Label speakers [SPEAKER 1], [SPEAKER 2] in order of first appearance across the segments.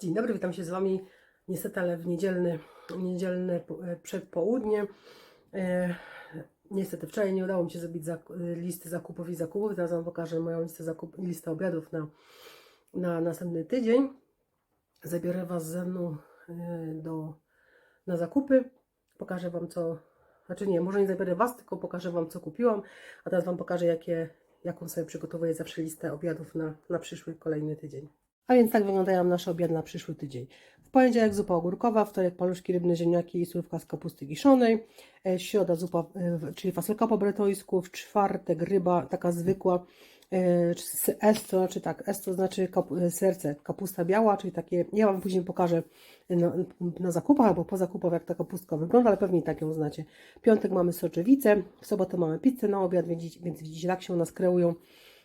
[SPEAKER 1] Dzień dobry, witam się z Wami. Niestety, ale w niedzielny, niedzielne po- przedpołudnie. E, niestety wczoraj nie udało mi się zrobić e, listy zakupów i zakupów. Teraz Wam pokażę moją listę, zakup, listę obiadów na, na następny tydzień. Zabiorę Was ze mną e, do, na zakupy. Pokażę Wam co, znaczy nie, może nie zabiorę Was, tylko pokażę Wam co kupiłam. A teraz Wam pokażę jakie, jaką sobie przygotowuję zawsze listę obiadów na, na przyszły kolejny tydzień. A więc tak wyglądają nasze obiady na przyszły tydzień. W poniedziałek zupa ogórkowa, wtorek paluszki rybne, ziemniaki i surówka z kapusty kiszonej, e, środa zupa, e, czyli fasolka po bretońsku, w czwartek ryba taka zwykła, e, s- to znaczy tak, S to znaczy kap, e, serce, kapusta biała, czyli takie, ja Wam później pokażę na, na zakupach albo po zakupach jak ta kapustka wygląda, ale pewnie tak ją znacie. Piątek mamy soczewicę, w sobotę mamy pizzę na obiad, więc, więc widzicie, tak się u nas kreują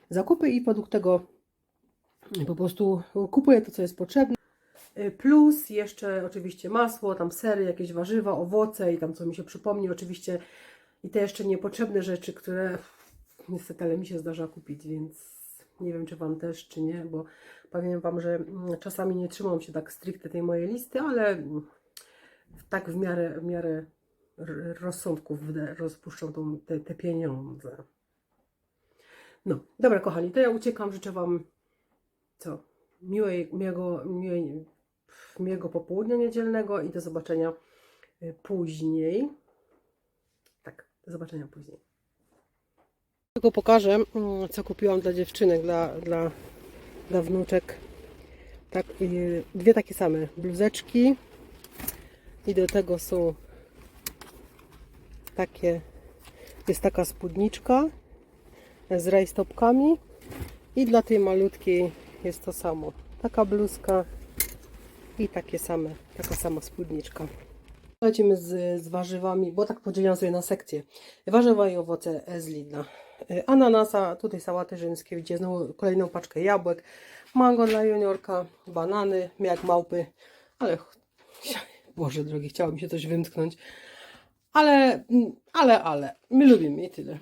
[SPEAKER 1] zakupy i według tego po prostu kupuję to, co jest potrzebne. Y, Plus jeszcze oczywiście masło, tam sery, jakieś warzywa, owoce i tam co mi się przypomni. Oczywiście i te jeszcze niepotrzebne rzeczy, które niestety ale mi się zdarza kupić, więc nie wiem, czy Wam też, czy nie, bo powiem Wam, że mm, czasami nie trzymam się tak stricte tej mojej listy, ale mm, tak w miarę, w miarę rozsądków rozpuszczam tą, te, te pieniądze. No, dobra kochani, to ja uciekam, życzę Wam co? Miłej, miłego, miłej, miłego popołudnia niedzielnego i do zobaczenia y, później. Tak, do zobaczenia później. Tylko pokażę, mm, co kupiłam dla dziewczynek, dla, dla, dla wnuczek. Tak, dwie takie same bluzeczki i do tego są takie, jest taka spódniczka z rajstopkami i dla tej malutkiej jest to samo. Taka bluzka i takie same, taka sama spódniczka. Lecimy z, z warzywami, bo tak podzielam sobie na sekcje. Warzywa i owoce z Lidla. Y, Ananasa, tutaj sałaty rzymskie, widzicie znowu kolejną paczkę jabłek, mango dla juniorka, banany, jak małpy, ale Boże drogi, chciało mi się coś wymknąć. Ale, mm, ale, ale, my lubimy i tyle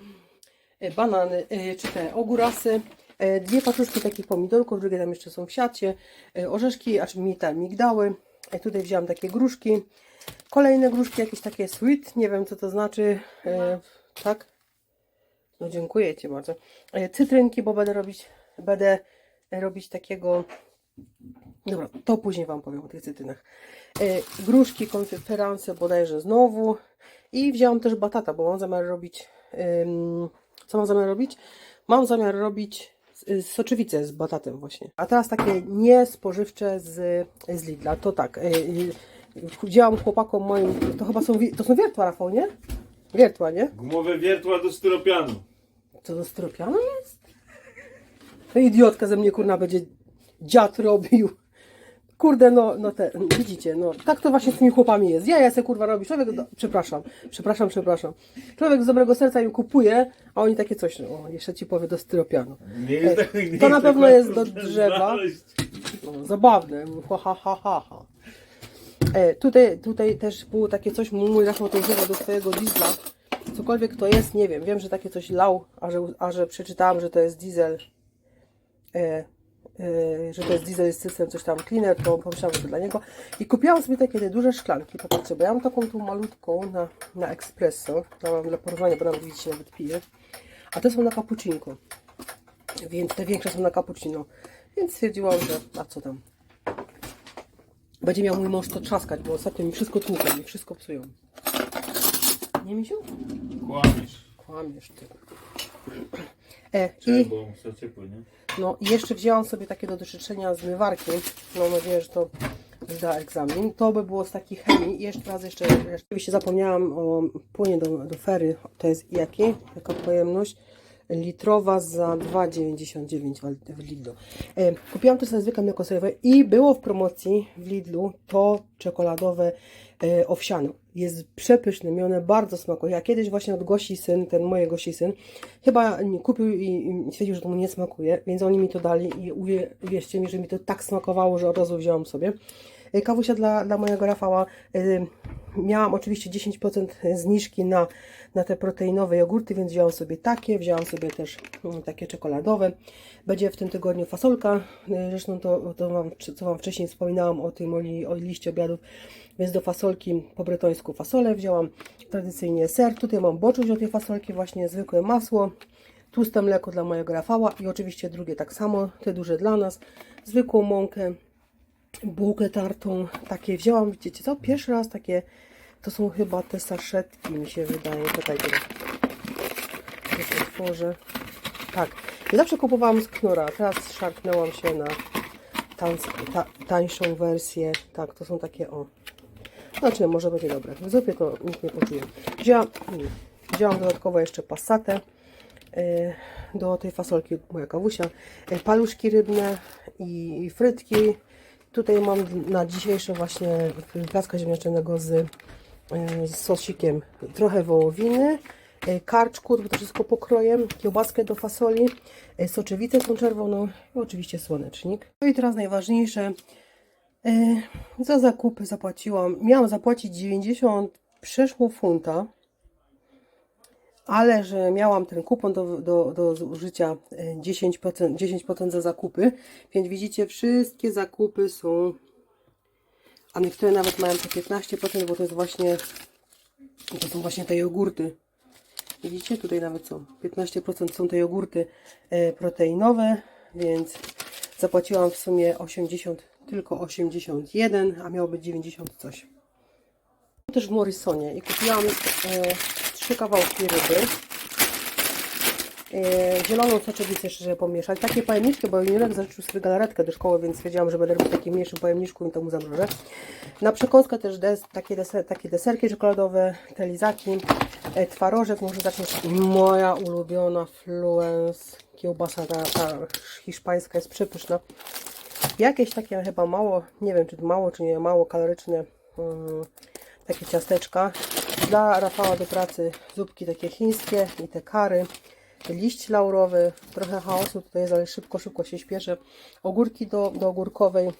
[SPEAKER 1] e, banany, e, czy te ogórasy, e, dwie paczuszki takich pomidorków, drugie tam jeszcze są w siacie, e, orzeszki, a mi te migdały. E, Tutaj wziąłam takie gruszki, kolejne gruszki, jakieś takie sweet, nie wiem co to znaczy, e, tak? No dziękuję Ci bardzo. E, Cytrynki, bo będę robić, będę robić takiego, dobra, to później Wam powiem o tych cytrynach. E, Gruszki, konferencje bodajże znowu i wziąłam też batata, bo mam zamiar robić ym, co mam zamiar robić? Mam zamiar robić soczewice z batatem właśnie. A teraz takie niespożywcze z, z Lidla. To tak, yy, yy, wzięłam chłopakom moim, to chyba są, to są wiertła, Rafał, nie? Wiertła, nie?
[SPEAKER 2] Gumowe wiertła do styropianu.
[SPEAKER 1] Co to stropiano jest? To idiotka ze mnie kurna będzie dziad robił. Kurde, no, no te, widzicie, no, tak to właśnie z tymi chłopami jest. Ja, ja se kurwa robi. Człowiek, do, przepraszam, przepraszam, przepraszam. Człowiek z dobrego serca im kupuje, a oni takie coś, no, jeszcze ci powie do styropianu.
[SPEAKER 2] Nie jest
[SPEAKER 1] E,
[SPEAKER 2] tak, nie
[SPEAKER 1] to na
[SPEAKER 2] jest
[SPEAKER 1] pewno
[SPEAKER 2] tak
[SPEAKER 1] jest do drzewa. No, zabawne, ha, ha, ha, ha, ha. E, tutaj, tutaj też było takie coś, mój Rafał to używa do swojego diesla. Cokolwiek to jest, nie wiem. Wiem, że takie coś lał, a że, a że przeczytałam, że to jest diesel, e, że to jest diesel system, coś tam cleaner, to pomyślałam, że dla niego. I kupiłam sobie takie duże szklanki. Popatrzcie, bo ja mam taką tu malutką na, na espresso. To mam dla porównania, bo nam widzicie, nawet piję. A te są na cappuccinko. Więc te większe są na cappuccino. Więc stwierdziłam, że a co tam. Będzie miał mój mąż to trzaskać, bo ostatnio mi wszystko tłuką, mi wszystko psują. Nie, misiu?
[SPEAKER 2] Kłamiesz.
[SPEAKER 1] Kłamiesz ty. E, I
[SPEAKER 2] bo nie?
[SPEAKER 1] no, i jeszcze wzięłam sobie takie do doczyszczenia zmywarki. Mam nadzieję, że to zda egzamin. To by było z takich chemii. I jeszcze raz, jeszcze, rzeczywiście zapomniałam o płynie do, do fery. To jest jaki? Jaka pojemność? Litrowa za 2,99 w- Lidlu. Kupiłam też sobie zwykłe mleko sojowe i było w promocji w Lidlu to czekoladowe e, owsiane. Jest przepyszne, mi one bardzo smakują. Ja kiedyś właśnie od Gosi syn, ten moje Gosi syn, chyba kupił i, stwierdził, że to mu nie smakuje, więc oni mi to dali i uwie, uwierzcie mi, że mi to tak smakowało, że od razu wziąłam sobie. E, Kawusia dla, dla mojego Rafała. e, miałam oczywiście 10% zniżki na, na te proteinowe jogurty, więc wziąłam sobie takie, wziąłam sobie też mm, takie czekoladowe. Będzie w tym tygodniu fasolka, y, zresztą to, to wam, co Wam wcześniej wspominałam o tym, o, o liście obiadów, więc do fasolki po bretońsku fasolę wzięłam. Tradycyjnie ser, tutaj mam boczuś do tej fasolki, właśnie zwykłe masło, tłuste mleko dla mojego Rafała i oczywiście drugie tak samo, te duże dla nas, zwykłą mąkę, bułkę tartą, takie wzięłam, widzicie co, pierwszy raz takie, to są chyba te saszetki mi się wydaje, czekajcie, jak otworzę, tak, zawsze kupowałam z Knura, teraz szarpnęłam się na ta, tańszą wersję, tak, to są takie, o, znaczy może będzie dobre, w zupie to nikt nie poczuje, wzięłam, mm, wzięłam dodatkowo jeszcze passatę, y, do tej fasolki moja kawusia, y, paluszki rybne i frytki, Tutaj mam na dzisiejsze właśnie placka ziemniaczanego z, y, z sosikiem trochę wołowiny, y, karczku, to wszystko pokrojem, kiełbaskę do fasoli, y, soczewicę tą czerwoną i oczywiście słonecznik. No i teraz najważniejsze, za zakupy zapłaciłam, miałam zapłacić 90 przeszło funta, ale że miałam ten kupon do, do, do zużycia e, 10%, 10% za zakupy, więc widzicie, wszystkie zakupy są, a niektóre nawet mają po 15%, bo to jest właśnie, to są właśnie te jogurty. Widzicie, tutaj nawet są 15% są te jogurty e, proteinowe, więc zapłaciłam w sumie 80, tylko 81, a miało być 90 coś. Też w Morrisonie i kupiłam e, trzy kawałki ryby. E, zieloną soczewicę jeszcze, pomieszać. Takie pojemniczki, bo Juniorek zażyczył sobie galaretkę do szkoły, więc wiedziałam, że będę robić w takim mniejszym pojemniczku i to mu zamrożę. Na przekąskę też des, takie, deser, takie deserki czekoladowe, te lizaki, e, twarożek, może zacząć moja ulubiona Fluence, kiełbasa ta, ta hiszpańska jest przepyszna. Jakieś takie chyba mało, nie wiem czy mało czy nie mało kaloryczne, mm, takie ciasteczka. Dla Rafała do pracy zupki takie chińskie i te kary. Liść laurowy, trochę chaosu tutaj jest, ale szybko, szybko się śpieszę. Ogórki do, do ogórkowej.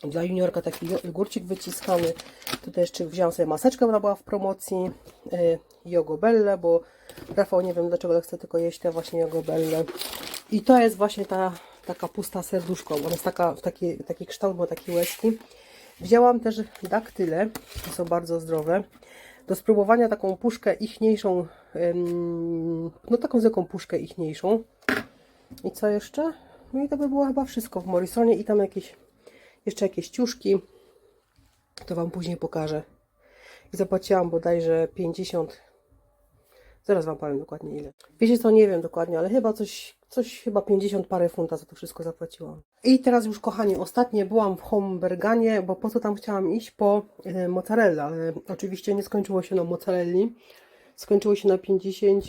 [SPEAKER 1] Dla juniorka taki ogórcik wyciskany. Tutaj jeszcze wziąłem sobie maseczkę, ona była w promocji. Yy, jogobelle, bo Rafał nie wiem dlaczego, ale chce tylko jeść te właśnie jogobelle. I to jest właśnie ta taka pusta serduszko. Ona jest taka, w taki, taki kształt, bo taki łezki. Wzięłam też daktyle, są bardzo zdrowe. Do spróbowania taką puszkę ichniejszą, no taką zwykłą puszkę ichniejszą. I co jeszcze? No i to by było chyba wszystko w Morrisonie i tam jakieś, jeszcze jakieś ciuszki. To Wam później pokażę. I zapłaciłam bodajże 50, zaraz Wam powiem dokładnie ile. Wiecie co, nie wiem dokładnie, ale chyba coś, coś chyba 50 parę funta za to wszystko zapłaciłam. I teraz już kochani, ostatnie byłam w Homberganie, bo po co tam chciałam iść? Po e, mozzarella, ale oczywiście nie skończyło się na mozzarelli. Skończyło się na 50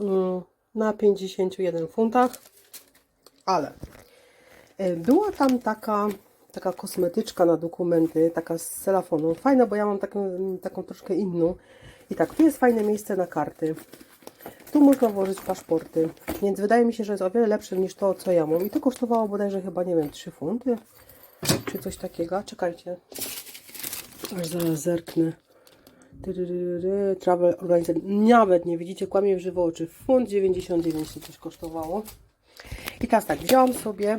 [SPEAKER 1] mm, na 51 funtach, ale e, była tam taka taka kosmetyczka na dokumenty, taka z celofonu. Fajna, bo ja mam taką, taką troszkę inną. I tak, tu jest fajne miejsce na karty. Tu można włożyć paszporty, więc wydaje mi się, że jest o wiele lepsze niż to, co ja mam. I to kosztowało bodajże chyba, nie wiem, 3 funty, czy coś takiego. Czekajcie, aż zaraz zerknę. Travel Organizer. Nawet nie widzicie, kłamie w żywo oczy. Funt 99 to coś kosztowało. I teraz tak, wziąłam sobie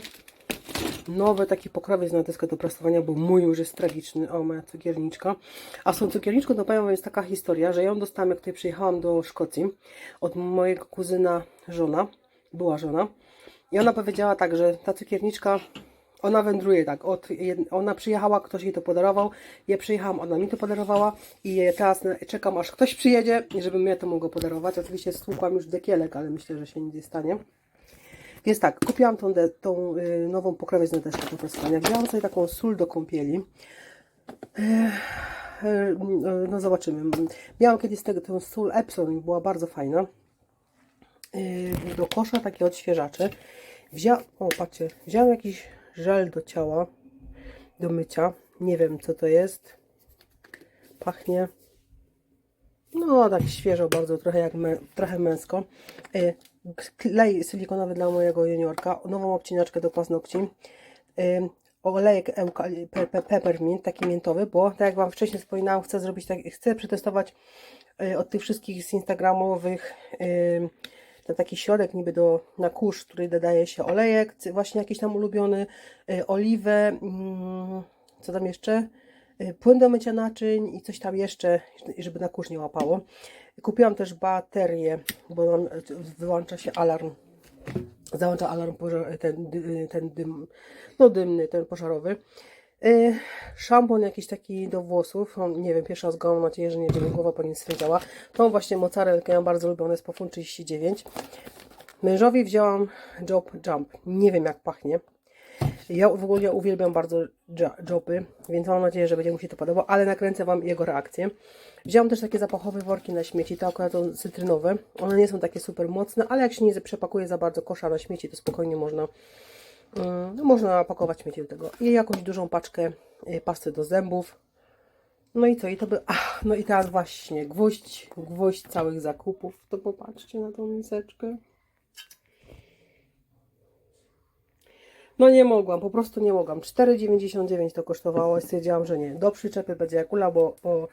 [SPEAKER 1] nowy taki pokrowiec na deskę do prasowania, bo mój już jest tragiczny. O, moja cukierniczka. A z tą cukierniczką to powiem jest taka historia, że ją dostałam, jak tutaj przyjechałam do Szkocji od mojego kuzyna żona, była żona. I ona powiedziała tak, że ta cukierniczka, ona wędruje tak, od, ona przyjechała, ktoś jej to podarował, ja przyjechałam, ona mi to podarowała i teraz czekam, aż ktoś przyjedzie, żebym ja to mogła podarować. Oczywiście stłukłam już dekielek, ale myślę, że się nic nie stanie. Więc tak, kupiłam tą, tą y, nową pokrowiec na deskę do prasowania. Wzięłam sobie taką sól do kąpieli. Ech, y, no zobaczymy. Miałam kiedyś tego, tą sól Epson była bardzo fajna. Y, do kosza takie odświeżacze. Wziąłem, o patrzcie, jakiś żel do ciała, do mycia. Nie wiem co to jest. Pachnie no, tak świeżo bardzo, trochę jak mę, trochę męsko. Y, Klej silikonowy dla mojego juniorka, nową obcinaczkę do paznokci, olejek peppermint, taki miętowy, bo tak jak Wam wcześniej wspominałam, chcę zrobić tak, chcę przetestować y, od tych wszystkich z instagramowych taki środek niby do, na kurz, który dodaje się olejek, właśnie jakiś tam ulubiony, y, oliwę, mm, co tam jeszcze? Y, Płyn do mycia naczyń i coś tam jeszcze, żeby na kurz nie łapało. Kupiłam też baterię, bo wyłącza się alarm załącza alarm pożar, ten, ten dym, no dymny, ten pożarowy. Yy, szampon jakiś taki do włosów, nie wiem, pierwszy raz go mam nadzieję, że nie będzie głowa po nim swędziała. Tą właśnie mozzarellkę mam bardzo lubią, ona jest po funt 39. Mężowi wzięłam Job Jump, nie wiem jak pachnie. Ja w ogóle uwielbiam bardzo jopy, więc mam nadzieję, że będzie mu się to podobało, ale nakręcę Wam jego reakcję. Wziąłam też takie zapachowe worki na śmieci, to akurat są cytrynowe. One nie są takie super mocne, ale jak się nie przepakuje za bardzo kosza na śmieci, to spokojnie można, no, można pakować śmieci do tego. I jakąś dużą paczkę y, pasty do zębów. No i co? I to by... Ach, no i teraz właśnie gwóźdź, gwóźdź całych zakupów. To popatrzcie na tą miseczkę. No nie mogłam, po prostu nie mogłam. 4,99 to kosztowało i stwierdziłam, że nie. Do przyczepy będzie jak ula, bo, bo,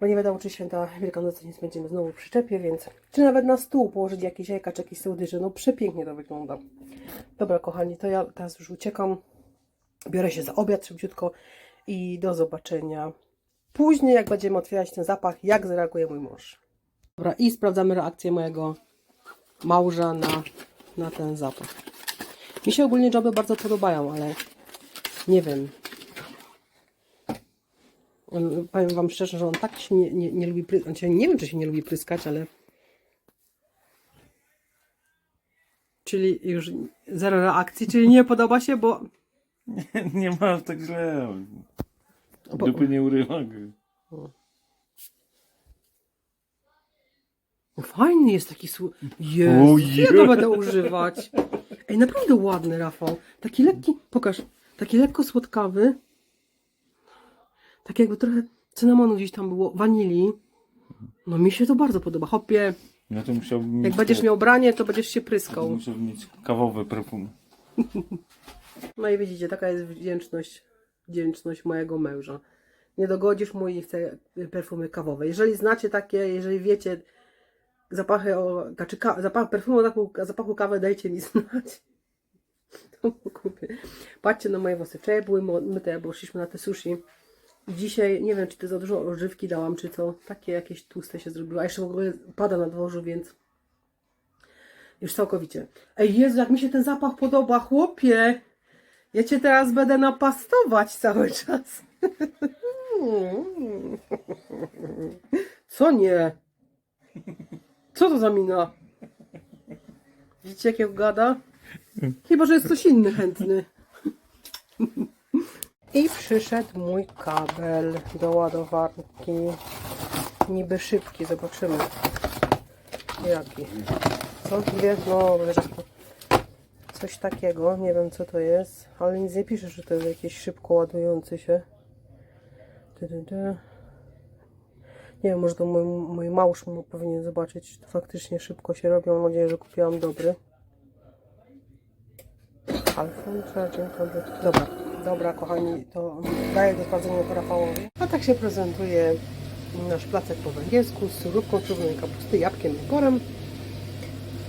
[SPEAKER 1] bo nie wiadomo, czy święta Wielkanocy nie spędzimy znowu przyczepie, więc czy nawet na stół położyć jakieś jajka czy jakieś słodycze. No przepięknie to wygląda. Dobra, kochani, to ja teraz już uciekam. Biorę się za obiad szybciutko i do zobaczenia później, jak będziemy otwierać ten zapach, jak zareaguje mój mąż. Dobra, i sprawdzamy reakcję mojego małża na, na ten zapach. Mi się ogólnie joby bardzo podobają, ale nie wiem. Powiem Wam szczerze, że on tak się nie, nie, nie lubi pryskać. Nie wiem, czy się nie lubi pryskać, ale. Czyli już zero reakcji, czyli nie podoba się, bo.
[SPEAKER 2] nie masz tak źle.
[SPEAKER 1] Bo-
[SPEAKER 2] Dupy nie urywa.
[SPEAKER 1] Fajny jest taki słód. Jezu, ja to będę używać. Ej, naprawdę ładny, Rafał. Taki lekki, pokaż, taki lekko słodkawy. Tak jakby trochę cynamonu gdzieś tam było, wanilii. No mi się to bardzo podoba. Hopie,
[SPEAKER 2] No to musiałbym
[SPEAKER 1] jak
[SPEAKER 2] mieć
[SPEAKER 1] będziesz miał branie, to będziesz się pryskał.
[SPEAKER 2] Muszę mieć kawowe perfumy.
[SPEAKER 1] No i widzicie, taka jest wdzięczność, wdzięczność mojego męża. Nie dogodzisz mu i chce perfumy kawowe. Jeżeli znacie takie, jeżeli wiecie zapachy o, znaczy ka, zapach perfumu, zapachu, zapachu kawy, dajcie mi znać. To kupię. Patrzcie na moje włosy. Wczoraj były myte, bo szliśmy na te sushi. Dzisiaj, nie wiem, czy to za dużo odżywki dałam, czy co. Takie jakieś tłuste się zrobiło. A jeszcze w ogóle pada na dworzu, więc już całkowicie. Ej, Jezu, jak mi się ten zapach podoba, chłopie! Ja cię teraz będę napastować cały czas. Co nie? Co to za mina? Widzicie, jak gada? Chyba, że jest ktoś inny chętny. I przyszedł mój kabel do ładowarki. Niby szybki, zobaczymy. Jaki? Co? No, coś takiego. Nie wiem, co to jest, ale nic nie pisze, że to jest jakiś szybko ładujący się. Nie wiem, może to mój, mój małż powinien zobaczyć, czy to faktycznie szybko się robi. Mam nadzieję, że kupiłam dobry. Alphone Charging Tablet. Dobra, dobra, kochani, to daję do sprawdzenia Rafałowi. A tak się prezentuje nasz placek po węgiersku z surówką, czubnej kapusty, jabłkiem i porem.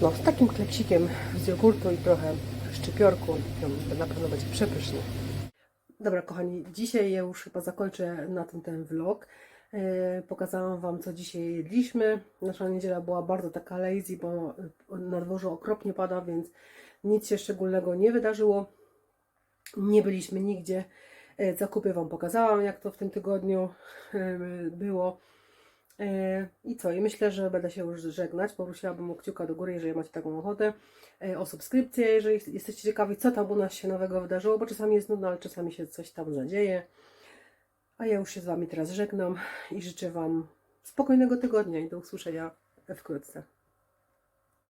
[SPEAKER 1] No, z takim kleksikiem z jogurtu i trochę szczypiorku. Na pewno będzie przepyszny. Dobra, kochani, dzisiaj już chyba zakończę na tym ten vlog. Yy, pokazałam Wam, co dzisiaj jedliśmy. Nasza niedziela była bardzo taka lazy, bo na dworzu okropnie pada, więc nic się szczególnego nie wydarzyło. Nie byliśmy nigdzie. Yy, Zakupy Wam pokazałam, jak to w tym tygodniu było. I co? I myślę, że będę się już żegnać. Poprosiłabym o kciuka do góry, jeżeli macie taką ochotę. O subskrypcję, jeżeli jesteście ciekawi, co tam u nas się nowego wydarzyło, bo czasami jest nudno, ale czasami się coś tam zadzieje. A ja już się z Wami teraz żegnam i życzę Wam spokojnego tygodnia i do usłyszenia wkrótce.